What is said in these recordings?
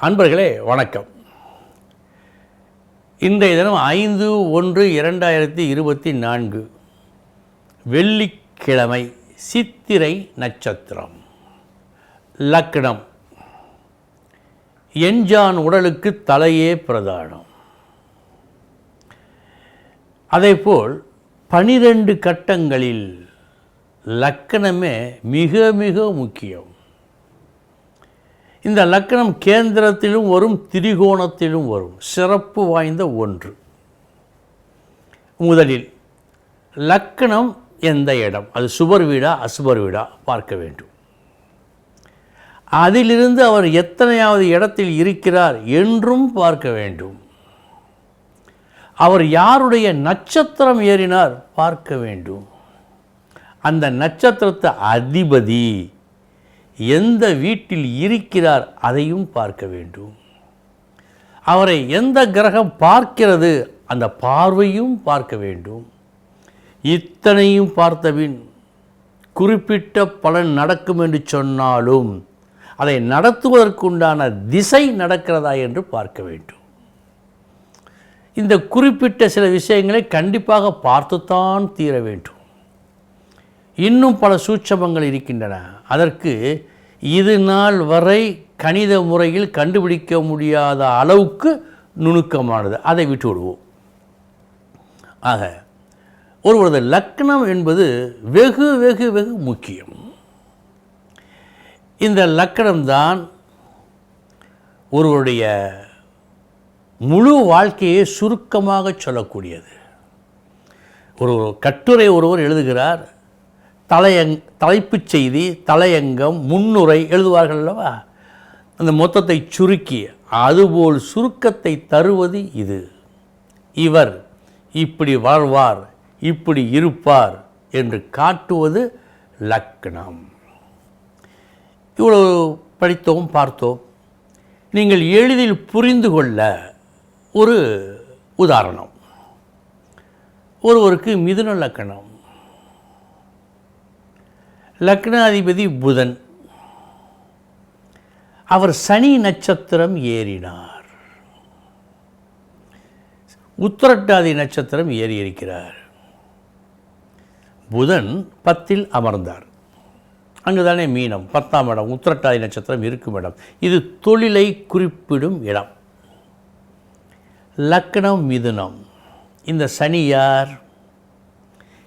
அன்பர்களே வணக்கம். இன்றைய தினம் ஐந்து ஒன்று இரண்டாயிரத்தி இருபத்தி நான்கு வெள்ளிக்கிழமை சித்திரை நட்சத்திரம். லக்னம். எஞ்சான் உடலுக்கு தலையே பிரதானம். அதேபோல் பனிரெண்டு கட்டங்களில் லக்கணமே மிக மிக முக்கியம். இந்த லக்கணம் கேந்திரத்திலும் வரும் திரிகோணத்திலும் வரும். சிறப்பு வாய்ந்த ஒன்று. முதலில் லக்கணம் எந்த இடம்? அது சுபர் வீடா அசுபர் வீடா? பார்க்க வேண்டும். அதிலிருந்து அவர் எத்தனையாவது இடத்தில் இருக்கிறார் என்றும் பார்க்க வேண்டும். அவர் யாருடைய நட்சத்திரம் ஏறினார்? பார்க்க வேண்டும். அந்த நட்சத்திரத்தை அதிபதி. எந்த வீட்டில் இருக்கிறார் அதையும் பார்க்க வேண்டும். அவரை எந்த கிரகம் பார்க்கிறது அந்த பார்வையும் பார்க்க வேண்டும். இத்தனையும் பார்த்தபின் குறிப்பிட்ட பலன் நடக்கும் என்று சொன்னாலும் அதை நடத்துவதற்குண்டான திசை நடக்கிறதா என்று பார்க்க வேண்டும். இந்த குறிப்பிட்ட சில விஷயங்களை கண்டிப்பாக பார்த்துத்தான் தீர வேண்டும். இன்னும் பல சூட்சமங்கள் இருக்கின்றன. அதற்கு இது நாள் வரை கணித முறையில் கண்டுபிடிக்க முடியாத அளவுக்கு நுணுக்கமானது. அதை விட்டு விடுவோம். ஆக ஒருவரது லக்னம் என்பது வெகு வெகு வெகு முக்கியம். இந்த லக்கணம்தான் ஒருவருடைய முழு வாழ்க்கையை சுருக்கமாக சொல்லக்கூடியது. ஒரு கட்டுரை ஒருவர் எழுதுகிறார் தலையங் தலைப்புச் செய்தி தலையங்கம் முன்னுரை எழுதுவார்கள் அல்லவா? அந்த மொத்தத்தை சுருக்கி அதுபோல் சுருக்கத்தை தருவது இது. இவர் இப்படி வாழ்வார் இப்படி இருப்பார் என்று காட்டுவது லக்னம் இவ்வளவு படித்தோம் பார்த்தோம். நீங்கள் எளிதில் புரிந்து கொள்ள ஒரு உதாரணம். ஒருவருக்கு மிதுன லக்கணம். லக்னாதிபதி புதன். அவர் சனி நட்சத்திரம் ஏறினார். உத்தரட்டாதி நட்சத்திரம் ஏறி இருக்கிறார் புதன் பத்தில் அமர்ந்தார். அங்குதானே மீனம் பத்தாம் இடம் உத்திரட்டாதி நட்சத்திரம் இருக்கும் இடம். இது தொழிலை குறிப்பிடும் இடம். லக்னம் மிதுனம். இந்த சனி யார்?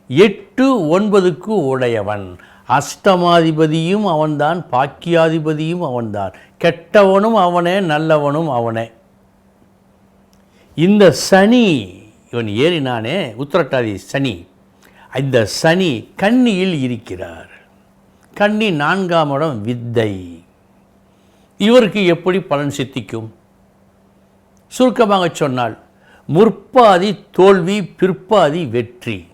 எட்டு ஒன்பதுக்கு உடையவன். அஷ்டமாதிபதியும் அவன்தான் பாக்கியாதிபதியும் அவன்தான். கெட்டவனும் அவனே நல்லவனும் அவனே. இந்த சனி இவன் ஏறினானே உத்திரட்டாதி சனி. இந்த சனி கன்னியில் இருக்கிறார். கன்னி நான்காம் இடம் வித்தை. இவருக்கு எப்படி பலன் சித்திக்கும்? சுருக்கமாக சொன்னால் முற்பாதி தோல்வி பிற்பாதி வெற்றி.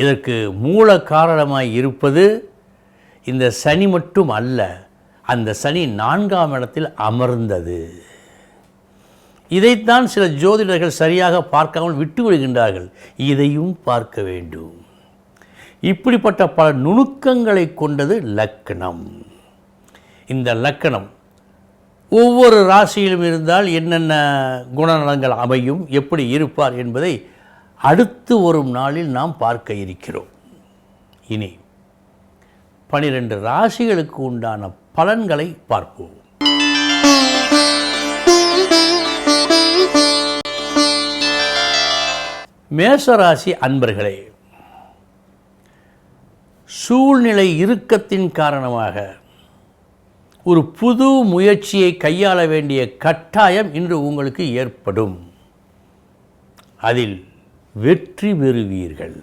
இதற்கு மூல காரணமாக இருப்பது இந்த சனி மட்டும் அல்ல அந்த சனி நான்காம் இடத்தில் அமர்ந்தது. இதைத்தான் சில ஜோதிடர்கள் சரியாக பார்க்காமல் விட்டு விடுகின்றார்கள். இதையும் பார்க்க வேண்டும். இப்படிப்பட்ட பல நுணுக்கங்களை கொண்டது லக்கணம். இந்த லக்கணம் ஒவ்வொரு ராசியிலும் இருந்தால் என்னென்ன குணநலங்கள் அமையும் எப்படி இருப்பார் என்பதை அடுத்து வரும் நாளில் நாம் பார்க்க இருக்கிறோம். இனி பனிரெண்டு ராசிகளுக்கு உண்டான பலன்களை பார்ப்போம். மேசராசி அன்பர்களே சூழ்நிலை இறுக்கத்தின் காரணமாக ஒரு புது முயற்சியை கையாள வேண்டிய கட்டாயம் இன்று உங்களுக்கு ஏற்படும். அதில் வெற்றி பெறுவீர்கள்.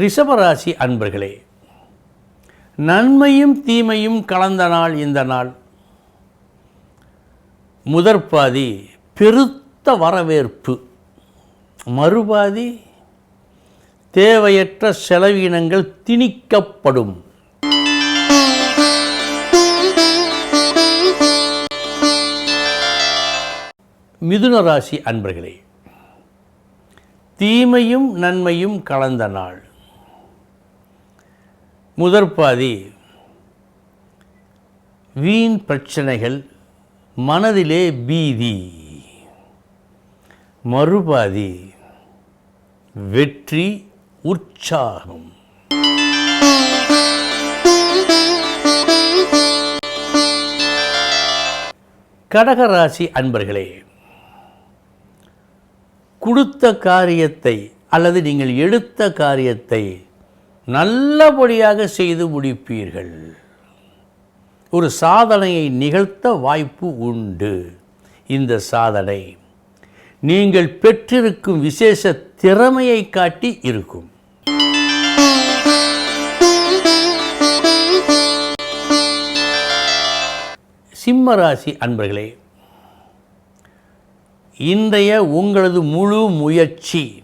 ரிஷபராசி அன்பர்களே நன்மையும் தீமையும் கலந்த நாள் இந்த நாள். முதற்பாதி பெருத்த வரவேற்பு மறுபாதி தேவையற்ற செலவினங்கள் திணிக்கப்படும். மிதுன ராசி அன்பர்களே தீமையும் நன்மையும் கலந்த நாள். முதற்பாதி வீண் பிரச்சனைகள் மனதிலே பீதி. மறுபாதி வெற்றி உற்சாகம். கடகராசி அன்பர்களே கொடுத்த காரியத்தை அல்லது நீங்கள் எடுத்த காரியத்தை நல்லபடியாக செய்து முடிப்பீர்கள். ஒரு சாதனையை நிகழ்த்த வாய்ப்பு உண்டு. இந்த சாதனை நீங்கள் பெற்றிருக்கும் விசேஷ திறமையை காட்டி இருக்கும். சிம்மராசி அன்பர்களே இன்றைய உங்களது முழு முயற்சி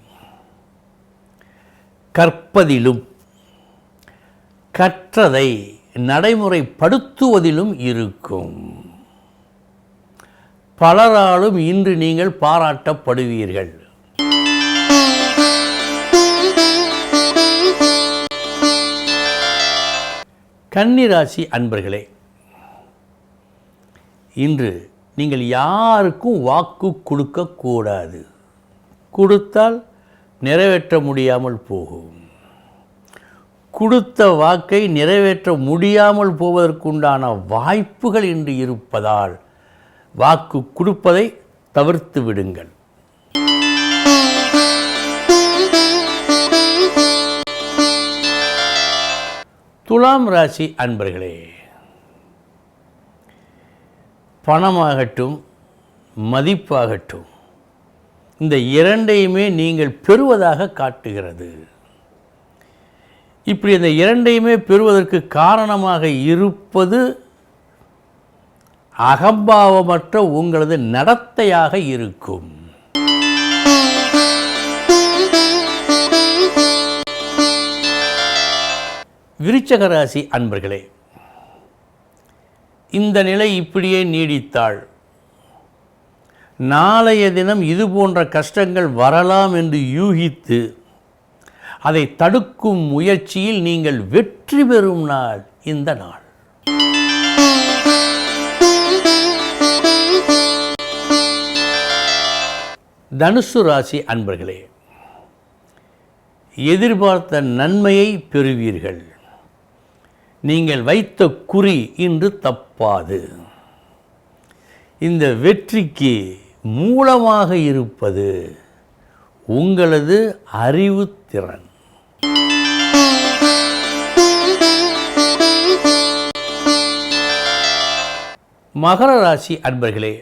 கற்பதிலும் கற்றதை நடைமுறைப்படுத்துவதிலும் இருக்கும். பலராலும் இன்று நீங்கள் பாராட்டப்படுவீர்கள். கன்னிராசி அன்பர்களே இன்று நீங்கள் யாருக்கும் வாக்கு கொடுக்கக்கூடாது கொடுத்தால் நிறைவேற்ற முடியாமல் போகும். கொடுத்த வாக்கை நிறைவேற்ற முடியாமல் போவதற்குண்டான வாய்ப்புகள் இன்று இருப்பதால் வாக்கு கொடுப்பதை தவிர்த்து விடுங்கள். துலாம் ராசி அன்பர்களே பணமாகட்டும் மதிப்பாகட்டும் இந்த இரண்டையுமே நீங்கள் பெறுவதாக காட்டுகிறது. இப்படி இந்த இரண்டையுமே பெறுவதற்கு காரணமாக இருப்பது அகம்பாவமற்ற உங்களது நடத்தையாக இருக்கும். விருச்சகராசி அன்பர்களே இந்த நிலை இப்படியே நீடித்தாள். நாளைய தினம் இது போன்ற கஷ்டங்கள் வரலாம் என்று யூகித்து அதை தடுக்கும் முயற்சியில் நீங்கள் வெற்றி பெறும் நாள் இந்த நாள். தனுசு ராசி அன்பர்களே எதிர்பார்த்த நன்மையை பெறுவீர்கள். நீங்கள் வைத்த குறி இன்று தப்பாது. இந்த வெற்றிக்கு மூலமாக இருப்பது உங்களது அறிவுத்திறன் மகர ராசி அன்பர்களே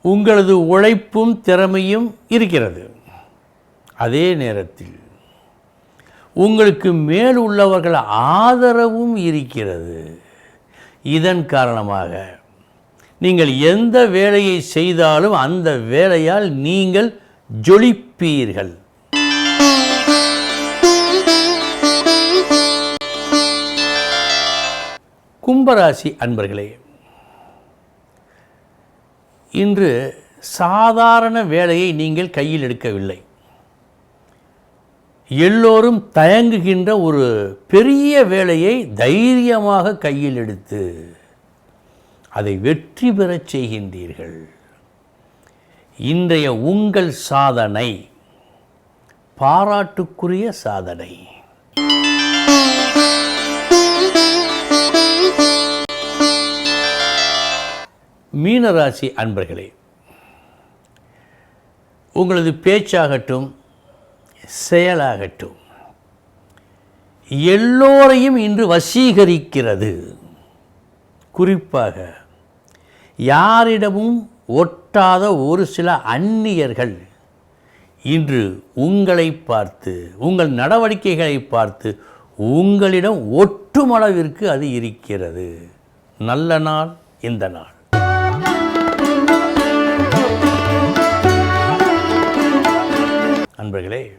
உங்களது உழைப்பும் திறமையும் இருக்கிறது. அதே நேரத்தில் உங்களுக்கு மேல் உள்ளவர்கள் ஆதரவும் இருக்கிறது. இதன் காரணமாக நீங்கள் எந்த வேலையை செய்தாலும் அந்த வேலையால் நீங்கள் ஜொலிப்பீர்கள். கும்பராசி அன்பர்களே இன்று சாதாரண வேலையை நீங்கள் கையில் எடுக்கவில்லை. எல்லோரும் தயங்குகின்ற ஒரு பெரிய வேலையை தைரியமாக கையில் எடுத்து அதை வெற்றி பெறச் செய்கின்றீர்கள். இன்றைய உங்கள் சாதனை பாராட்டுக்குரிய சாதனை. மீனராசி அன்பர்களே உங்களது பேச்சாகட்டும் செயலாகட்டும். எல்லோரையும் இன்று வசீகரிக்கிறது. குறிப்பாக யாரிடமும் ஒட்டாத ஒரு சில அந்நியர்கள் இன்று உங்களை பார்த்து உங்கள் நடவடிக்கைகளை பார்த்து உங்களிடம் ஒட்டுமளவிற்கு அது இருக்கிறது. நல்ல நாள் இந்த நாள். அன்பர்களே